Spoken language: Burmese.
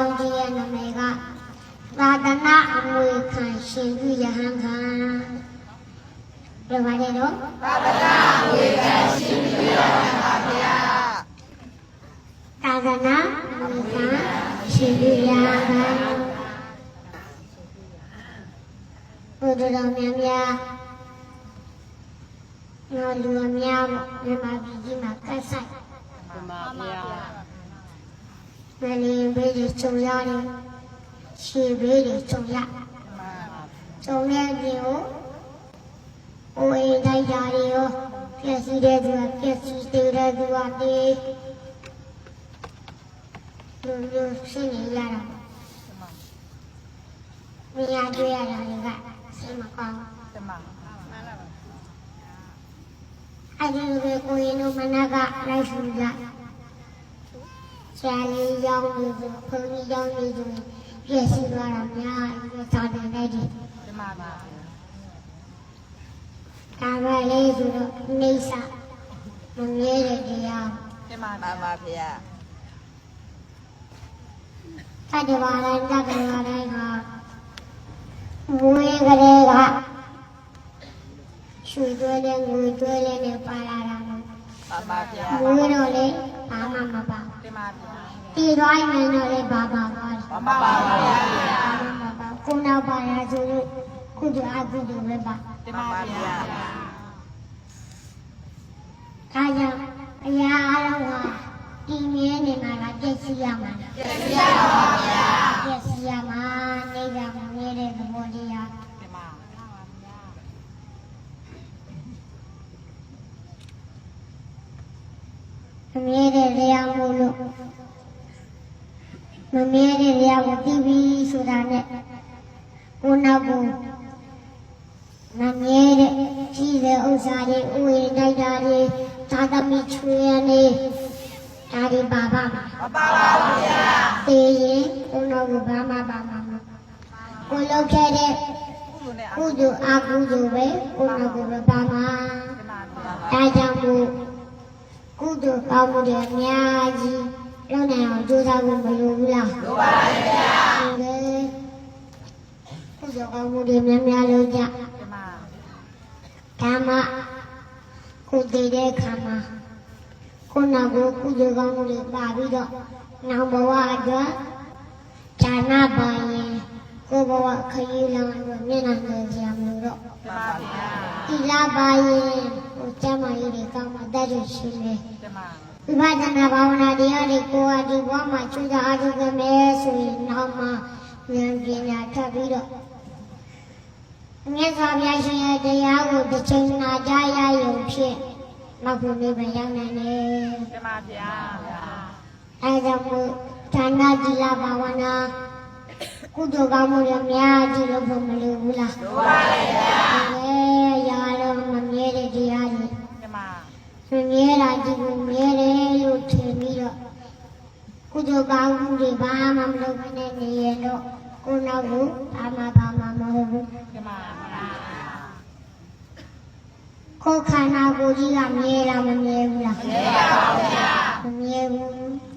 ကောင်းကြီးရဲ့နာမည်ကသာသနာအမွေခံရှင်ပြုယဟန်ခံပြောပါတယ်နော်သာသနာအမွေခံရှင်ပြုယဟန်ခံဘုဒ္ဓတော်များများနော်လူအများမြန်မာပြည်ကြီးမှာကတ်ဆိုင်ဓမ္မဗျာမလီဘေးတွေကြုံရတယ်ရှေဘေးတွေကြုံရကြုံတဲ့ပြင်ကိုအိုးအိမ်တိုက်ကြတွေရောပြည့်စည်တဲ့သူကပြည့်စည်တဲ့သူကတည်းလူလူရှင်းနေရတာမြင်ရတွေ့ရတာတွေကစိတ်မကောင်းဓမ္မအဲ့ဒီလိုပဲကိုရင်တို့မနက်ကလိုက်ဆူကြ ဆရာလေးရောက်နေဆိုဘုန်းကြီးရောက်နေဆိုပြည့်စည်သွားတာများတယ်သာတယ်တဲ့ဒီဓမ္မဗျာဒါပဲလေးဆိုတော့နေစာမမြဲတဲ့တရားဓမ္မပါပါဗျာတတ္တဝါတိုင်းတတ္တဝါတိုင်းဟာမွေးကလေးကရွှေသွဲတဲ့ငွေသွဲတဲ့နဲ့ပါလာတာမို့ ပါပါဗျာမွေးတော့လေဘာမှမပါဓမ္မဗျာတည်သွားရင်တော့လေဘာပါပါလဲပါပါပါဗျာဘာမှမပါကိုနောက်ပါရဆိုလို့ကုသအကုသပဲပါဓမ္မဗျာဒါကြောင့်အရာအလုံးဟာတည်မြဲနေမှာလားပြည့်စည်ရမှာလားပြည့်ရပါဗျာ ပြည့်စည်ရမှာနေကမမြဲတဲ့သဘောတရား ဓမ္မ မမြဲတဲ့တရားမို့လို့မမြဲတဲ့တရားကိုသိပြီဆိုတာနဲ့ကိုယ်နောက်ကိုမမြဲတဲ့ကြီးတဲ့ဥစ္စာတွေဥယျာဉ်တိုက်တာတွေသာသမီချွေရနေဒါတွေပါပါမှာပါပါပါဗျာသိရင်ကိုယ်နောက်ကိုဘာမှပါမှာမဟုတ်ကိုယ်လောက်ခဲ့တဲ့ကုသိုလ်နဲ့အကုသိုလ်အကုသိုလ်ပဲကိုယ်နောက်ကိုပဲပါမှာဓမ္မပါပါဒါကြောင့်မို့ ကုသိုလ်ကောင်းမှုတွေအများကြီးလုပ်နိုင်အောင်ကြိုးစားဖို့မလိုဘူးလားလိုပါရဲ့ဗျာဟုတ်တယ်ကုသိုလ်ကောင်းမှုတွေများများလုပ်ကြဓမ္မဓမ္မကိုတည်တဲ့ခါမှာကိုယ်နောက်ကိုကုသိုလ်ကောင်းမှုတွေပါပြီးတော့နောက်ဘဝအတွက်ဌာနပါရင်ကိုယ်ဘဝခရီးလမ်းအတွက်မျက်နှာငယ်ကြမလို့တော့ဓမ္မဗျာဒီလာပါရင် ဟိုကျမ်းမာရေးတွေကောင်းမှတတ်ရရှိတယ်ဓမ္မဝိပဿနာဘာဝနာတရားတွေကိုယ်ဟာဒီဘဝမှာကျူးစာအားထုတ်ခဲ့မယ်ဆိုရင်နောက်မှဉာဏ်ပညာထပ်ပြီးတော့မြတ်စွာဘုရားရှင်ရဲ့တရားကိုတစ်ချိန်နာကြားရရုံဖြင့်နောက်ဘုနိဗ္ဗာန်ရောက်နိုင်တယ်ဓမ္မဗျာ။အဲဒါကြောင့်မို့ဌာနဒီလာဘာဝနာကုသိုလ်ကောင်းမှုတွေအများကြီးလုပ်ဖို့မလိုဘူးလား။လိုပါရဲ့ဗျာ။အဲရာ တော့မမြဲတဲ့တရားတွေဓမ္မမမြဲတာဒီကိုမြဲတယ်လို့ထင်ပြီးတော့ကုသိုလ်ကောင်းမှုတွေဘာမှမလုပ်ဘဲနဲ့နေရတော့ကိုယ်နောက်ကိုဘာမှဘာမှမဟုတ်ဘူးဓမ္မကိုယ်ခန္ဓာကိုယ်ကြီးကမြဲတာမမြဲဘူးလားမြဲပါဗျာမမြဲဘူး